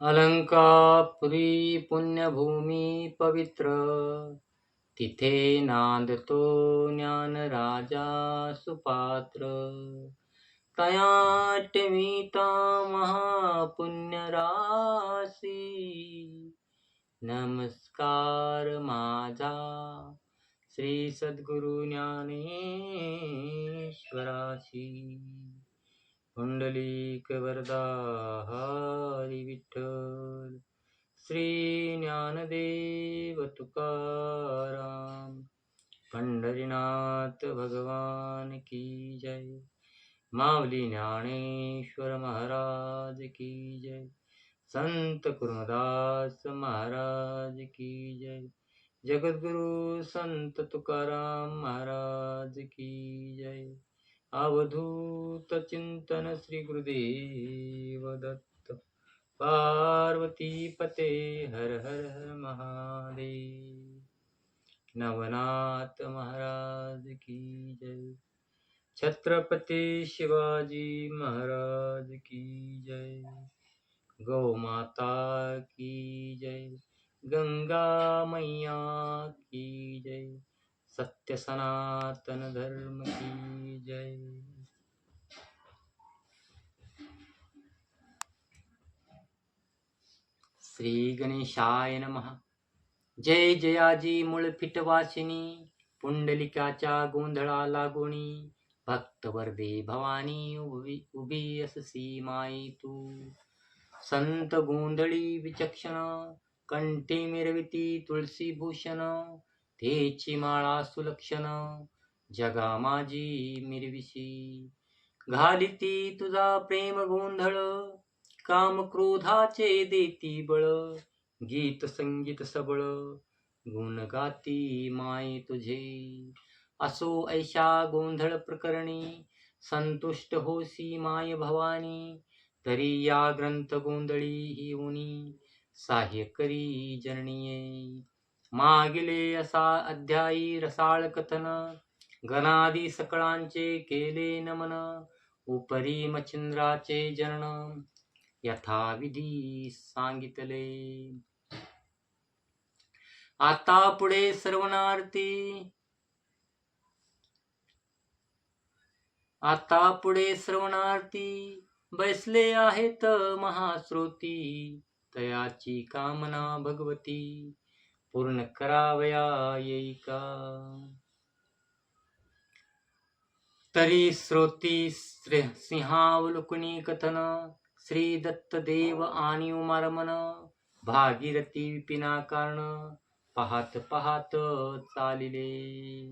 अलंकापुरी पुण्यभूमी पवित्र तिथे नांदतो ज्ञान राजा सुपात्र तयाटमिता महापुण्यरासी महापुण्य राशी नमस्कार माझा श्री सद्गुरु ज्ञानेश्वराशी। पुंडलिक वरदा हरी विठ्ठल श्री ज्ञानदेव तुकाराम। पंढरीनाथ भगवान की जय। माऊली ज्ञानेश्वर महाराज की जय। संत कुर्मदास महाराज की जय। जगद्गुरु संत तुकाराम महाराज की जय। अवधूत चिंतन श्री गुरुदेव दत्त पार्वती पते हर हर हर महादेव। नवनाथ महाराज की जय। छत्रपती शिवाजी महाराज की जय। गौ माता की जय। गंगा मैया की जय। सत्य सनातन धर्म की जय। श्री गणेशाय नमः। जय जयाजी मूळ फिटवासिनी पुंडलिकाच्या गोंधळा लागोणी भक्तवर्दे भवानी उभी उभी अससी माई तू। संत गोंधळी विचक्षण कंठी मिरविती तुळशी भूषण तेची माळा सुलक्षण जगा माझी मिरविशी. घालिती तुझा प्रेम गोंधळ काम क्रोधाचे देती बळ. गीत संगीत सबळ गुण गाती माय तुझे. असो ऐशा गोंधळ प्रकरणी संतुष्ट होसी माय भवानी. तरी या ग्रंथ गोंधळी ही उनी साह्य करी जननीये. मागिले असा अध्यायी रसाळ कथन गणादी सकळांचे केले नमन उपरी मच्छिंद्राचे जनन यथाविधी सांगितले. आता पुढे सर्वनार्थी आता पुढे श्रवणार्थी बैसले आहेत महाश्रोती तयाची कामना भगवती. पूर्ण करावया येई का तरी श्रोती श्री- सिंहावलोकनी कथन श्री दत्तदेव आणि उमारमन भागीरथी विपिना कारण पाहत पाहत चालिले.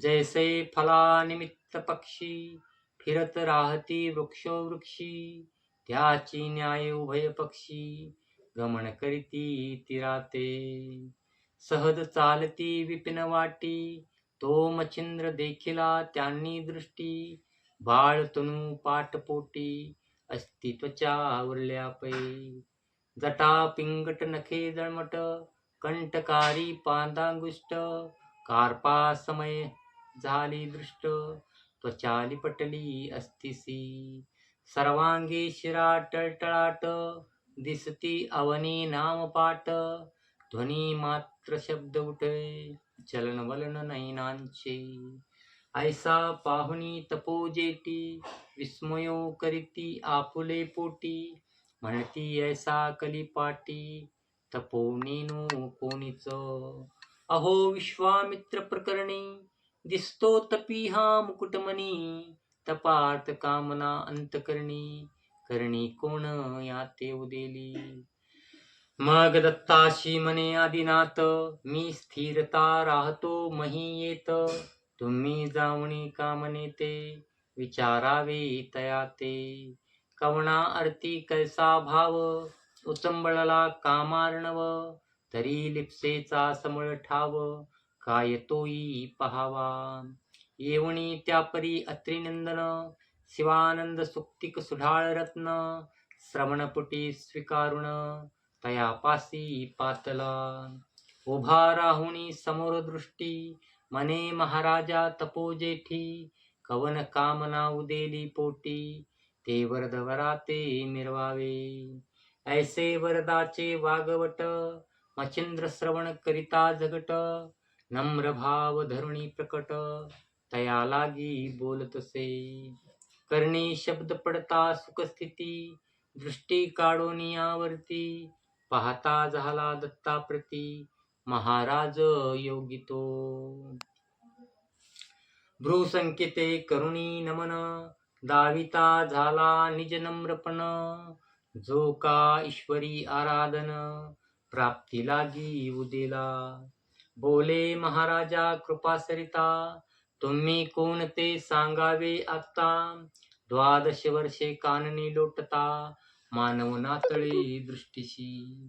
जैसे फलानिमित्त पक्षी फिरत राहती वृक्षो वृक्षी त्याची न्याय उभय पक्षी गमन करीती तिराते सहज चालती विपिन वाटी तो मच्छिंद्र देखिला त्यांनी दृष्टी। बाळ तनू पाटपोटी अस्तित्वच्या आवरल्या पै। जटा पिंगट नखे जळमट कंटकारी पांदांगुष्ट। कार्पा समय झाली दृष्ट त्वचाली पटली अस्तिसी। सर्वांगी शिरा टळटळाट दिसती अवनी नामपाठ ध्वनी मात्र शब्द उठे चलन वलन नयनांचे ऐसा पाहुणी तपोजेटी विस्मयो करीती आपुले पोटी म्हणती ऐसा कलिपाटी तपोनीनो कोणीच. अहो विश्वामित्र प्रकरणी दिसतो तपी हा मुकुटमणी तपार्थ कामना अंतकरणी करणी कोण याते उदेली? मग दत्ताशी म्हणे आदिनाथ मी स्थिरता राहतो मही येत. तुम्ही जावणी कामने ते? विचारावे तया ते. कवणा अर्थी कैसा भाव? उचंबळला कामार्णव तरी लिप्सेचा समळ ठाव. काय तोई पहावा. येवणी त्यापरी अत्रिनंदन शिवानंद सुक्तिक सुढाळ रत्न श्रवणपुटी स्वीकारुण तया पासी पातला। उभा राहुणी समोर दृष्टी मने महाराजा तपोजेठी कवन कामना उदेली पोटी ते वरद वराते मिरवावे। ऐसे वरदाचे वागवट मचिंद्र श्रवण करिता झगट नम्र भाव धरुणी प्रकट तया लागी बोलतसे करणी शब्द पडता सुखस्थिती दृष्टी काढून यावरती. पाहता झाला दत्ता प्रती महाराज योगी तो. भ्रूसंकेते करुणी नमन दाविता झाला निज नम्रपण. जो का ईश्वरी आराधन प्राप्ती लागी उदेला. बोले महाराजा कृपा सरिता तुम्ही कोण ते सांगावे आता द्वादश वर्षे काननी लोटता मानव नातळी दृष्टीशी.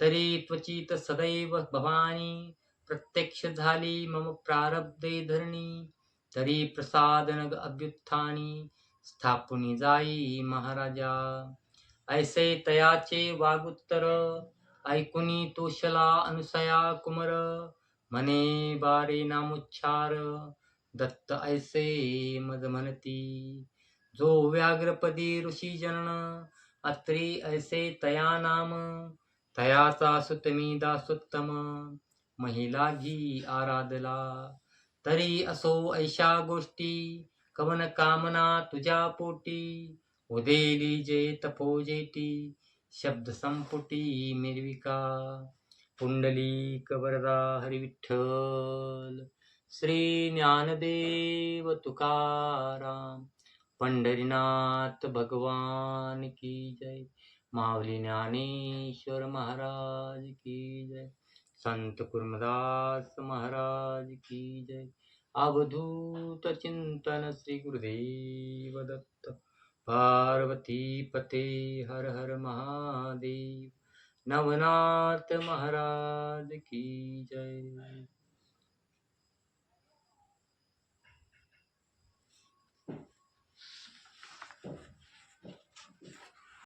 तरी त्वचित सदैव भवानी प्रत्यक्ष झाली मम प्रारब्धे धरणी. तरी प्रसादन अभ्युत्थानी स्थापुनी जाई महाराजा. ऐसे तयाचे वागुत्तर ऐकुनी तोषला अनुसया कुमर. मने बारे नामुच्चार दत्त ऐसे मज म्हणती जो व्याघ्रपदी ऋषी जनन अत्री ऐसे तया नाम तयाचा सुतमी दासोत्तम महिला घी आराधला तरी असो ऐशा गोष्टी कवन कामना तुझ्या पोटी उदेली जे तपोजेटी शब्द संपुटी मिरविका पुंडली कबरदा हरिविठ्ठल श्री ज्ञानदेव तुकाराम पंढरीनाथ भगवान की जय। माऊली ज्ञानेश्वर महाराज की जय। संत कुर्मदास महाराज की जय। अवधूत चिंतन श्री गुरुदेव दत्त। पार्वती पते हर हर महादेव। नवनाथ महाराज की जय।